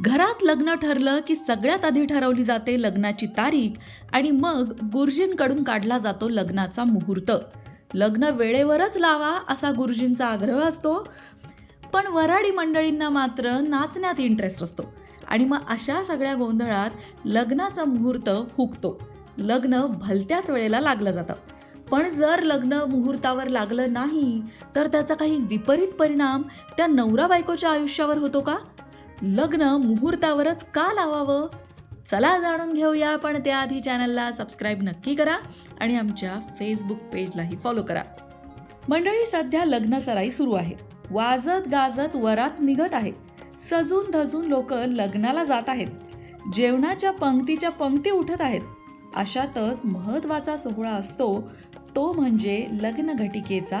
घरात लग्न ठरलं की सगळ्यात आधी ठरवली जाते लग्नाची तारीख आणि मग गुरुजींकडून काढला जातो लग्नाचा मुहूर्त. लग्न वेळेवरच लावा असा गुरुजींचा आग्रह असतो. पण वराडी मंडळींना मात्र नाचण्यात इंटरेस्ट असतो. आणि मग अशा सगळ्या गोंधळात लग्नाचा मुहूर्त हुकतो. लग्न भलत्याच वेळेला लागलं जातं. पण जर लग्न मुहूर्तावर लागलं नाही तर त्याचा काही विपरीत परिणाम त्या नवरा बायकोच्या आयुष्यावर होतो का? लग्न मुहूर्तावरच का लावावं? चला जाणून घेऊया पण त्याआधी चॅनलला सबस्क्राईब नक्की करा आणि आमच्या फेसबुक पेजलाही फॉलो करा. मंडळी सध्या लग्न सराई सुरू आहे. वाजत गाजत वरात निघत आहे. सजून धजून लोक लग्नाला जात आहेत. जेवणाच्या पंक्तीच्या पंक्ती उठत आहेत. अशातच महत्त्वाचा सोहळा असतो तो म्हणजे लग्नघटिकेचा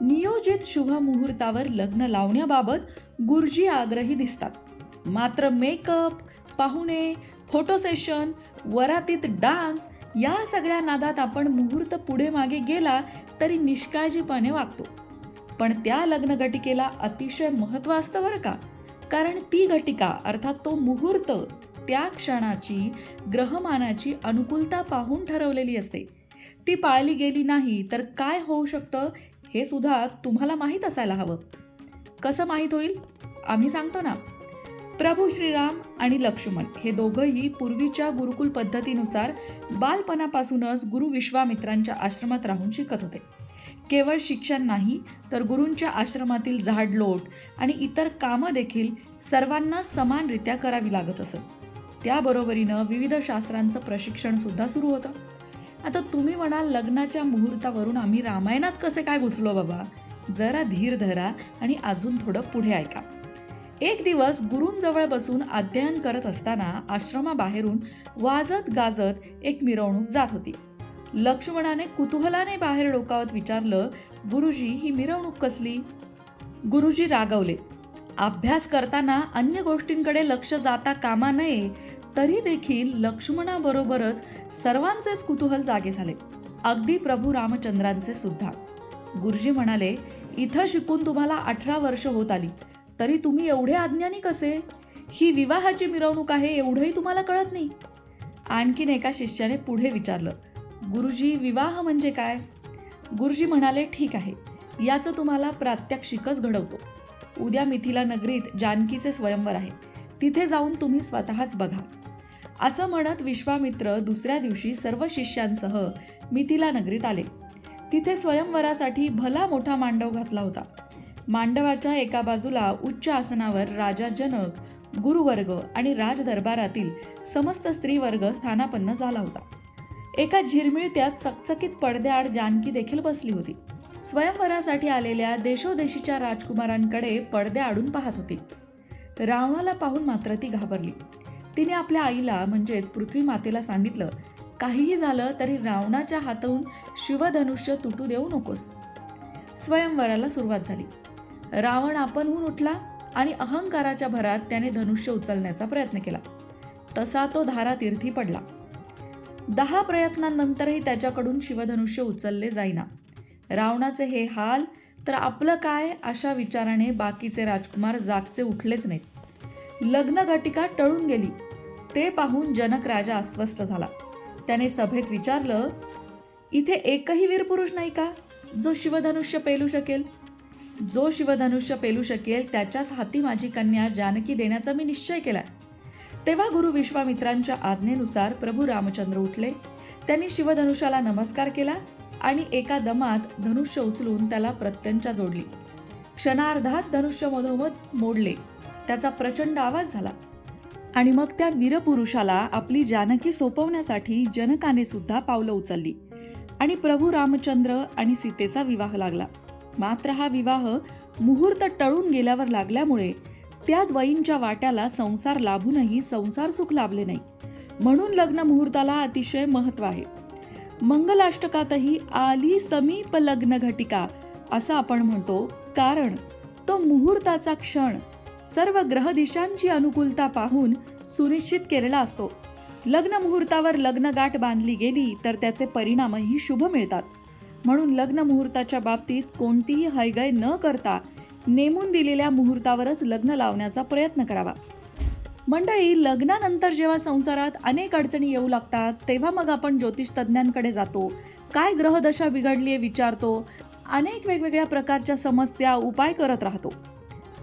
नियोजित शुभमुहूर्तावर लग्न लावण्याबाबत गुरुजी आग्रही दिसतात. मात्र मेकअप पाहुणे फोटो सेशन वरातीत डान्स या सगळ्या नादात आपण मुहूर्त पुढे मागे गेला तरी निष्काळजीपणे वागतो. पण त्या लग्न घटिकेला अतिशय महत्त्व असतं बरं का? कारण ती घटिका अर्थात तो मुहूर्त त्या क्षणाची ग्रहमानाची अनुकूलता पाहून ठरवलेली असते. ती पाळली गेली नाही तर काय होऊ शकतं हे सुद्धा तुम्हाला माहीत असायला हवं. कसं माहीत होईल? आम्ही सांगतो ना. प्रभू श्रीराम आणि लक्ष्मण हे दोघंही पूर्वीच्या गुरुकुल पद्धतीनुसार बालपणापासूनच गुरु विश्वामित्रांच्या आश्रमात राहून शिकत होते. केवळ शिक्षण नाही तर गुरूंच्या आश्रमातील झाडलोट आणि इतर कामं देखील सर्वांना समानरित्या करावी लागत असत. त्याबरोबरीनं विविध शास्त्रांचं प्रशिक्षण सुद्धा सुरू होतं. आता तुम्ही म्हणाल लग्नाच्या मुहूर्तावरून आम्ही रामायणात कसे काय घुसलो बाबा? जरा धीर धरा आणि अजून थोडं पुढे ऐका. एक दिवस गुरूंजवळ बसून अध्ययन करत असताना आश्रमाबाहेरून वाजत गाजत एक मिरवणूक जात होती. लक्ष्मणाने कुतूहलाने बाहेर डोकावत विचारलं गुरुजी ही मिरवणूक कसली? गुरुजी रागवले अभ्यास करताना अन्य गोष्टींकडे लक्ष जाता कामा नये. तरी देखील लक्ष्मणाबरोबरच सर्वांचेच कुतूहल जागे झाले. अगदी प्रभू रामचंद्रांचे सुद्धा. गुरुजी म्हणाले इथं शिकून तुम्हाला अठरा वर्ष होत आली. तरी तुम्ही एवढे अज्ञानी कसे? ही विवाहाची मिरवणूक आहे एवढंही तुम्हाला कळत नाही. आणखीन एका शिष्याने पुढे विचारलं गुरुजी विवाह म्हणजे काय? गुरुजी म्हणाले ठीक आहे. याचं तुम्हाला प्रात्यक्षिकच घडवतो. उद्या मिथिला नगरीत जानकीचे स्वयंवर आहे. तिथे जाऊन तुम्ही स्वतःच बघा. असं म्हणत विश्वामित्र दुसऱ्या दिवशी सर्व शिष्यांसह मिथिला नगरीत आले. तिथे स्वयंवरासाठी भला मोठा मांडव घातला होता. मांडवाच्या एका बाजूला उच्च आसनावर राजा जनक गुरुवर्ग आणि राजदरबारातील समस्त स्त्रीवर्ग स्थानापन्न झाला होता. एका झिरमिळत्या चकचकीत पडद्याआड जानकी देखील बसली होती. स्वयंवरासाठी आलेल्या देशोदेशीच्या राजकुमारांकडे पडद्याआडून पाहत होती. रावणाला पाहून मात्र ती घाबरली. तिने आपल्या आईला म्हणजेच पृथ्वी मातेला सांगितलं काहीही झालं तरी रावणाच्या हातून शिवधनुष्य तुटू देऊ नकोस. स्वयंवराला सुरुवात झाली. रावण आपणहून उठला आणि अहंकाराच्या भरात त्याने धनुष्य उचलण्याचा प्रयत्न केला. तसा तो धारातीर्थी पडला. दहा प्रयत्नांनंतरही त्याच्याकडून शिवधनुष्य उचलले जाईना. रावणाचे हे हाल तर आपलं काय? अशा विचाराने बाकीचे राजकुमार जागचे उठलेच नाहीत. लग्न घटिका टळून गेली. ते पाहून जनक राजा अस्वस्थ झाला. त्याने सभेत विचारलं इथे एकही वीर पुरुष नाही का? जो शिवधनुष्य पेलू शकेल? जो शिवधनुष्य पेलू शकेल त्याच्याच हाती माझी कन्या जानकी देण्याचा मी निश्चय केलाय. तेव्हा गुरु विश्वामित्रांच्या आज्ञेनुसार प्रभू रामचंद्र उठले. त्यांनी शिवधनुष्याला नमस्कार केला. आणि एका दमात धनुष्य उचलून त्याला प्रत्यंचा जोडली. क्षणार्धात धनुष्य मधोमध मोडले. त्याचा प्रचंड आवाज झाला. आणि मग त्या वीरपुरुषाला आपली जानकी सोपवण्यासाठी जनकाने सुद्धा पावलं उचलली. आणि प्रभू रामचंद्र आणि सीतेचा विवाह लागला. मात्र हा विवाह मुहूर्त टळून गेल्यावर लागल्यामुळे त्या द्वयींच्या वाट्याला संसार लाभूनही संसार सुख लाभले नाही. म्हणून लग्न मुहूर्ताला अतिशय महत्त्व आहे. मंगलाष्टकातही आली समीप लग्न घटिका असं आपण म्हणतो. कारण तो मुहूर्ताचा क्षण सर्व ग्रहदिशांची अनुकूलता पाहून सुनिश्चित केलेला असतो. लग्न मुहूर्तावर लग्नगाठ बांधली गेली तर त्याचे परिणामही शुभ मिळतात. म्हणून लग्न मुहूर्ताच्या बाबतीत कोणतीही हयगय न करता नेमून दिलेल्या मुहूर्तावरच लग्न लावण्याचा प्रयत्न करावा. मंडळी लग्नानंतर जेव्हा संसारात अनेक अडचणी येऊ लागतात तेव्हा मग आपण ज्योतिष तज्ज्ञांकडे जातो. काय ग्रहदशा बिघडली आहे विचारतो. अनेक वेगवेगळ्या प्रकारच्या समस्या उपाय करत राहतो.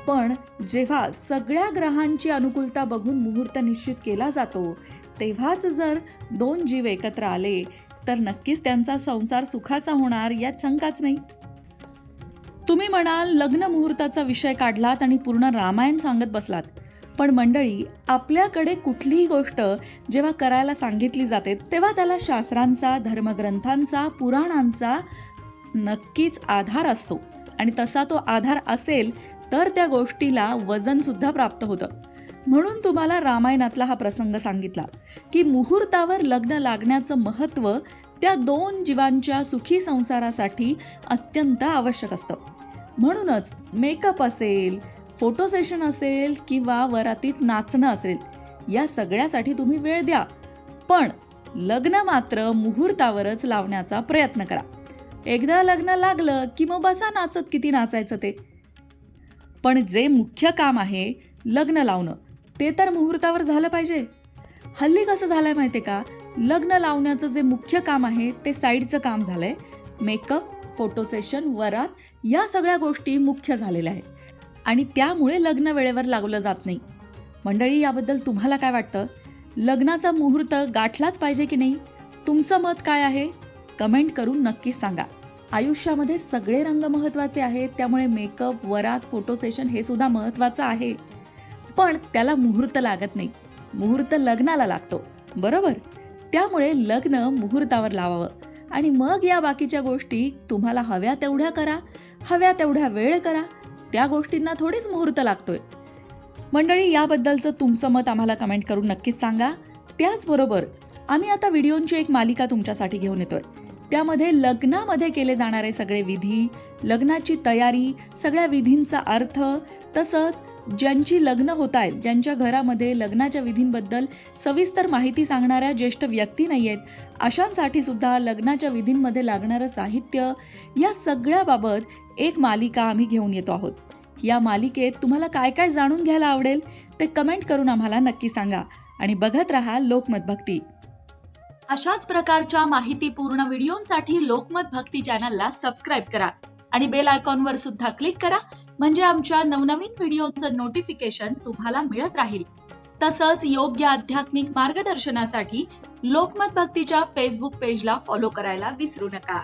पण जेव्हा सगळ्या ग्रहांची अनुकूलता बघून मुहूर्त निश्चित केला जातो तेव्हाच जर दोन जीव एकत्र आले तर नक्कीच त्यांचा संसार सुखाचा होणार यात शंकाच नाही. तुम्ही म्हणाल लग्न मुहूर्ताचा विषय काढलात आणि पूर्ण रामायण सांगत बसलात. पण मंडळी आपल्याकडे कुठलीही गोष्ट जेव्हा करायला सांगितली जाते तेव्हा त्याला शास्त्रांचा धर्मग्रंथांचा पुराणांचा नक्कीच आधार असतो. आणि तसा तो आधार असेल तर त्या गोष्टीला वजनसुद्धा प्राप्त होतं. म्हणून तुम्हाला रामायणातला हा प्रसंग सांगितला की मुहूर्तावर लग्न लागण्याचं महत्त्व त्या दोन जीवांच्या सुखी संसारासाठी अत्यंत आवश्यक असतं. म्हणूनच मेकअप असेल फोटो सेशन असेल किंवा वरातीत नाचणं असेल या सगळ्यासाठी तुम्ही वेळ द्या. पण लग्न मात्र मुहूर्तावरच लावण्याचा प्रयत्न करा. एकदा लग्न लागलं की मग बसा नाचत किती नाचायचं ते. पण जे मुख्य काम आहे लग्न लावणं ते तर मुहूर्तावर झालं पाहिजे. हल्ली कसं झालंय माहिती का? लग्न लावण्याचं जे मुख्य काम आहे ते साईडचं काम झालंय. मेकअप फोटो सेशन वरात या सगळ्या गोष्टी मुख्य झालेल्या आहेत. आणि त्यामुळे लग्न वेळेवर लावलं जात नाही. मंडळी याबद्दल तुम्हाला काय वाटतं? लग्नाचा मुहूर्त गाठलाच पाहिजे की नाही? तुमचं मत काय आहे? कमेंट करून नक्कीच सांगा. आयुष्यामध्ये सगळे रंग महत्त्वाचे आहेत त्यामुळे मेकअप वरात फोटो सेशन हे सुद्धा महत्त्वाचं आहे. पण त्याला मुहूर्त लागत नाही. मुहूर्त लग्नाला लागतो. बरोबर? त्यामुळे लग्न मुहूर्तावर लावावं. आणि मग या बाकीच्या गोष्टी तुम्हाला हव्या तेवढ्या करा हव्या तेवढ्या वेळ करा त्या गोष्टींना थोडीच मुहूर्त लागतोय. मंडळी याबद्दलचं तुमचं मत आम्हाला कमेंट करून नक्कीच सांगा. त्याचबरोबर आम्ही आता व्हिडिओंची एक मालिका तुमच्यासाठी घेऊन येतोय. त्यामध्ये लग्नामध्ये केले जाणारे सगळे विधी लग्नाची तयारी सगळ्या विधींचा अर्थ तसंच ज्यांची लग्न होत आहेत ज्यांच्या घरामध्ये लग्नाच्या विधींबद्दल सविस्तर माहिती सांगणाऱ्या ज्येष्ठ व्यक्ती नाही आहेत अशांसाठी सुद्धा लग्नाच्या विधींमध्ये लागणारं साहित्य या सगळ्याबाबत एक मालिका आम्ही घेऊन येतो आहोत. या मालिकेत तुम्हाला काय काय जाणून घ्यायला आवडेल ते कमेंट करून आम्हाला नक्की सांगा आणि बघत राहा लोकमत भक्ती. अशाच प्रकारच्या माहितीपूर्ण व्हिडिओंसाठी लोकमत भक्ती चॅनलला सबस्क्राईब करा आणि बेल आयकॉनवर सुद्धा क्लिक करा म्हणजे आमच्या नवनवीन व्हिडिओचं नोटिफिकेशन तुम्हाला मिळत राहील. तसंच योग्य आध्यात्मिक मार्गदर्शनासाठी लोकमत भक्तीच्या फेसबुक पेजला फॉलो करायला विसरू नका.